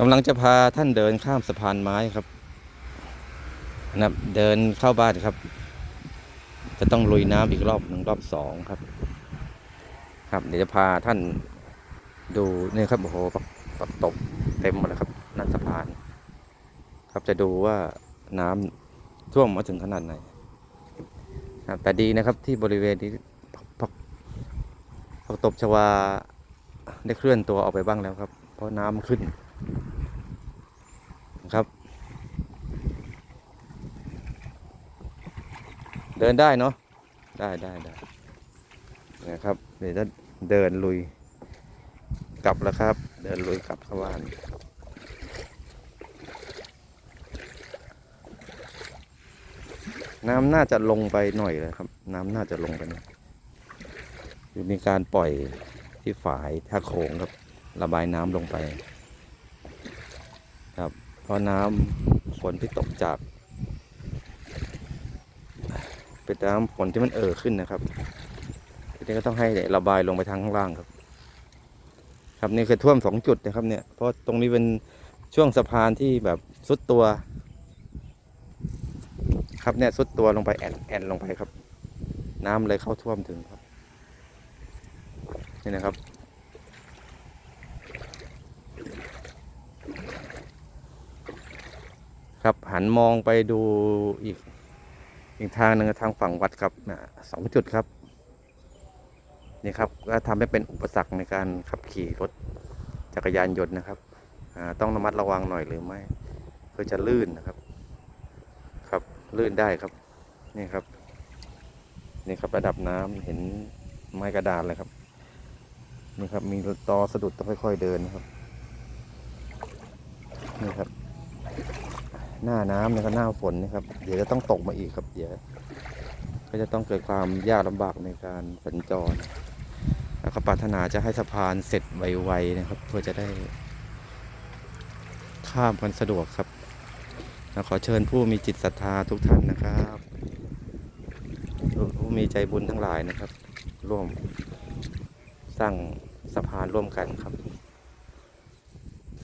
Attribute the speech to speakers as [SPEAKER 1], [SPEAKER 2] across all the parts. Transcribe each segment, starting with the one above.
[SPEAKER 1] กำลังจะพาท่านเดินข้ามสะพานไม้ครับนะครับ เดินเข้าบ้านครับ จะต้องลุยน้ำอีกรอบหนึ่งรอบสองครับ ครับ เดี๋ยวจะพาท่านดูนี่ครับโอ้โหปักปักตบเต็มหมดแล้วครับนั่นสะพาน ครับจะดูว่าน้ำท่วมมาถึงขนาดไหนครับแต่ดีนะครับที่บริเวณนี้ผักผักตบชวาได้เคลื่อนตัวออกไปบ้างแล้วครับ เพราะน้ำมันขึ้น ครับ เดินได้เนาะได้ได้ได้นะครับเดี๋ยวจะเดินลุยกลับแล้วครับ เดินลุยกลับเข้าบ้านน้ำน่าจะลงไปหน่อยเลยครับ น้ำน่าจะลงไปน่อยคือมีการปล่อยที่ฝายท่าโขงครับ ระบายน้ำลงไปครับ เพราะน้ำฝนที่ตกจาก เป็นน้ำฝนที่มันเอ่อขึ้นนะครับทีนี้ก็ต้องให้ระบายลงไปทางข้างล่างครับ ครับนี่คือท่วมสองจุดนะครับเนี่ยเพราะตรงนี้เป็นช่วงสะพานที่แบบสุดตัว ครับเนี่ยสุดตัวลงไปแอนแอนลงไปครับ น้ำเลยเข้าท่วมถึงครับนี่นะครับ ครับหันมองไปดูอีกอีกทางหนึ่งทางฝั่งวัดครับนะสองจุดครับนี่ครับก็ทำให้เป็นอุปสรรคในการขับขี่รถจักรยานยนต์นะครับต้องระมัดระวังหน่อยหรือไม่เพื่อจะลื่นนะครับ ครับลื่นได้ครับนี่ครับนี่ครับระดับน้ำเห็นไม้กระดานเลยครับนี่ครับมีตอสะดุดต้องค่อยๆเดินนะครับนี่ครับ หน้าน้ำนะครับหน้าฝนนะครับ เดี๋ยวจะต้องตกมาอีกครับ เดี๋ยว ก็จะต้องเกิดความยากลำบากในการสัญจรแล้วก็ปรารถนาจะให้สะพานเสร็จไวๆนะครับ เพื่อจะได้ ข้ามกันสะดวกครับแล้วขอเชิญผู้มีจิตศรัทธาทุกท่านนะครับผู้มีใจบุญทั้งหลายนะครับ ร่วมสร้างสะพานร่วมกันครับ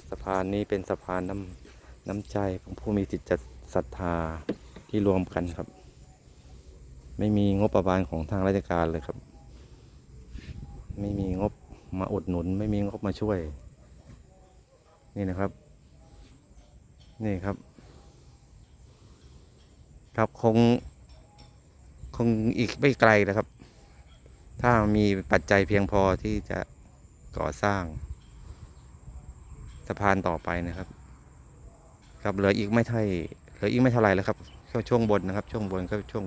[SPEAKER 1] สะพานนี้เป็นสะพานน้ำ น้ำใจของผู้มีจิตศรัทธาที่รวมกันครับ ไม่มีงบประมาณของทางราชการเลยครับ ไม่มีงบมาอุดหนุน ไม่มีงบมาช่วย นี่นะครับ นี่ครับ ครับคง คงอีกไม่ไกลนะครับ ถ้ามีปัจจัยเพียงพอที่จะก่อสร้างสะพานต่อไปนะครับ ครับเหลืออีกไม่เท่าเหลืออีกไม่เท่าไรแล้วครับช่วงช่วงบนนะครับ ช่วงบนก็ช่วง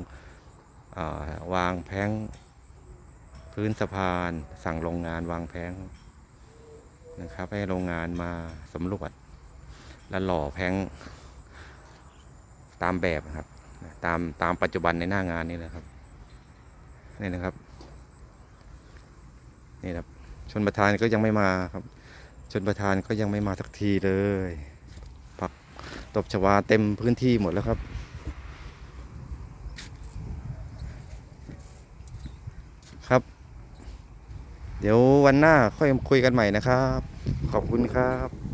[SPEAKER 1] าวางแผงพื้นสะพานสั่งโรงงานวางแผงนะครับ ให้โรงงานมาสำรวจและหล่อแผงตามแบบนะครับตามตามปัจจุบันในหน้างานนี่แหละครับนี่นะครับนี่ครับชนประธานก็ยังไม่มาครับ ชนประธานก็ยังไม่มาสักทีเลย ตบชวาเต็มพื้นที่หมดแล้วครับครับ เดี๋ยววันหน้าค่อยคุยกันใหม่นะครับ ขอบคุณครับ